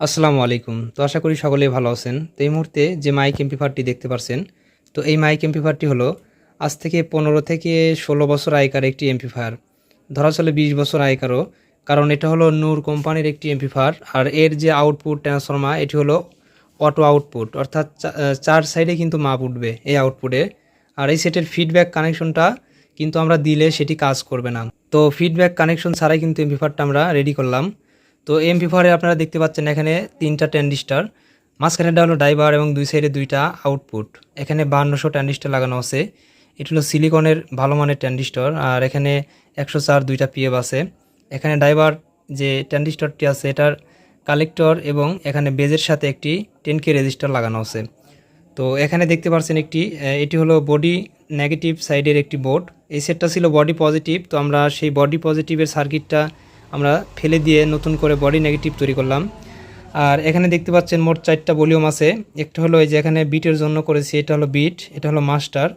আসসালামু আলাইকুম। তো আশা করি সকলেই ভালো আছেন। তো এই মুহূর্তে যে মাইক এমপিফারটি দেখতে পাচ্ছেন তো এই মাইক এমপিফারটি হলো আজ থেকে পনেরো থেকে ষোলো বছর আয়কার একটি এমপিফায়ার ধরা চলে বিশ বছর আগেকারও, কারণ এটা হলো নূর কোম্পানির একটি এমপিফায়ার আর এর যে আউটপুট ট্রান্সফর্মার এটি হলো অটো আউটপুট অর্থাৎ চার সাইডে কিন্তু মাপ উঠবে এই আউটপুটে আর এই সেটের ফিডব্যাক কানেকশনটা কিন্তু আমরা দিলে সেটি কাজ করবে না। তো ফিডব্যাক কানেকশন ছাড়াই কিন্তু এমপিফারটা আমরা রেডি করলাম। তো এমপি ফোরে আপনারা দেখতে পাচ্ছেন এখানে তিনটা ট্যান্ডিস্টার মাঝখানেটা হলো ড্রাইভার এবং দুই সাইডে দুইটা আউটপুট এখানে বান্নশো ট্যান্ডিস্টার লাগানো আছে। এটি হলো সিলিকনের ভালো মানের ট্যান্ডিস্টর আর এখানে একশো চার দুইটা পিএফ আছে। এখানে ড্রাইভার যে ট্যান্ডিস্টরটি আছে, এটার কালেক্টর এবং এখানে বেজের সাথে একটি টেন কে রেজিস্টার লাগানো আছে। তো এখানে দেখতে পাচ্ছেন একটি এটি হলো বডি নেগেটিভ সাইডের একটি বোর্ড এই সেটটা ছিল বডি পজিটিভ তো আমরা সেই বডি পজিটিভের সার্কিটটা আমরা ফেলে দিয়ে নতুন করে বডি নেগেটিভ তৈরি করলাম। আর এখানে দেখতে পাচ্ছেন মোট চারটা ভলিউম আছে। একটা হলো এই যে এখানে বিটের জন্য করেছি, এটা হলো বিট এটা হলো মাস্টার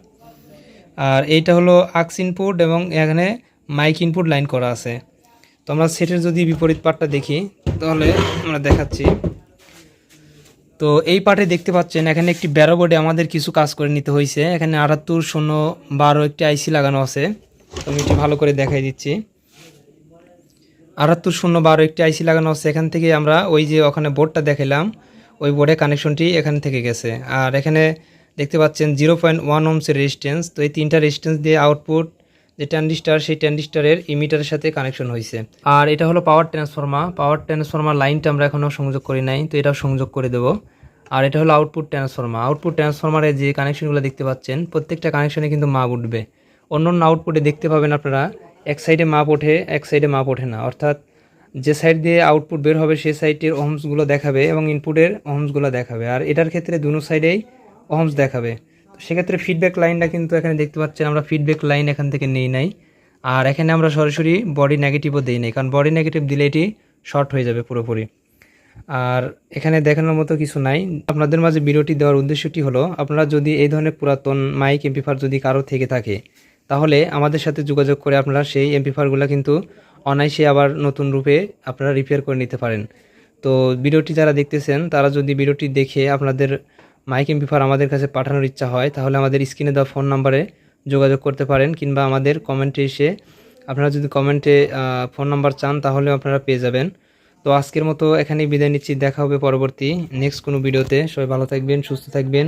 আর এইটা হলো আক্স ইনপুট এবং এখানে মাইক ইনপুট লাইন করা আছে। তো আমরা সেটের যদি বিপরীত পার্টটা দেখি, তাহলে আমরা দেখাচ্ছি। তো এই পার্টে দেখতে পাচ্ছেন, এখানে একটি ব্যারো বোর্ডে আমাদের কিছু কাজ করে নিতে হয়েছে এখানে আটাত্তর, শূন্য, বারো একটি আইসি লাগানো আছে। আমি একটু ভালো করে দেখাই দিচ্ছি। আটাত্তর শূন্য বারো একটি আইসি লাগানো আছে। এখান থেকে আমরা ওই যে ওখানে বোর্ডটা দেখালাম, ওই বোর্ডে কানেকশনটি এখান থেকে গেছে। আর এখানে দেখতে পাচ্ছেন জিরো পয়েন্ট ওয়ান ওমসের রেজিস্ট্যান্স তো এই তিনটা রেজিস্ট্যান্স দিয়ে আউটপুট যে ট্যান্ডিস্টার সেই ট্যান্ডিস্টারের ইমিটারের সাথে কানেকশন হয়েছে আর এটা হলো পাওয়ার ট্রান্সফর্মার পাওয়ার ট্রান্সফর্মার লাইনটা আমরা এখনও সংযোগ করি নাই, তো এটাও সংযোগ করে দেবো। আর এটা হলো আউটপুট ট্রান্সফর্মার আউটপুট ট্রান্সফর্মারে যে কানেকশনগুলো দেখতে পাচ্ছেন, প্রত্যেকটা কানেকশনে কিন্তু মাপ উঠবে। অন্য অন্য আউটপুটে দেখতে পাবেন আপনারা এক সাইডে মাপ ওঠে, এক সাইডে মাপ ওঠে না। অর্থাৎ যে সাইড দিয়ে আউটপুট বের হবে, সেই সাইডের ওহমসগুলো দেখাবে এবং ইনপুটের ওহমসগুলো দেখাবে। আর এটার ক্ষেত্রে দুনো সাইডেই ওহমস দেখাবে। তো সেক্ষেত্রে ফিডব্যাক লাইনটা কিন্তু এখানে দেখতে পাচ্ছেন, আমরা ফিডব্যাক লাইন এখান থেকে নেই নাই। আর এখানে আমরা সরাসরি বডি নেগেটিভও দিই নাই, কারণ বডি নেগেটিভ দিলে এটি শর্ট হয়ে যাবে পুরোপুরি। আর এখানে দেখানোর মতো কিছু নাই। আপনাদের মাঝে ভিডিওটি দেওয়ার উদ্দেশ্যটি হলো, আপনারা যদি এই ধরনের পুরাতন মাইক এমপিফার যদি কারও থেকে থাকে তাহলে আমাদের সাথে যোগাযোগ করে আপনারা সেই এমপিফারগুলো কিন্তু অনায়াসে আবার নতুন রূপে আপনারা রিপেয়ার করে নিতে পারেন। তো ভিডিওটি যারা দেখতেছেন, তারা যদি ভিডিওটি দেখে আপনাদের মাইক এমপিফার আমাদের কাছে পাঠানোর ইচ্ছা হয়, তাহলে আমাদের স্ক্রিনে দেওয়া ফোন নাম্বারে যোগাযোগ করতে পারেন কিংবা আমাদের কমেন্টে এসে আপনারা যদি কমেন্টে ফোন নাম্বার চান তাহলে আপনারা পেয়ে যাবেন। তো আজকের মতো এখানেই বিদায় নিচ্ছি, দেখা হবে পরবর্তী নেক্সট কোনো ভিডিওতে। সবাই ভালো থাকবেন, সুস্থ থাকবেন।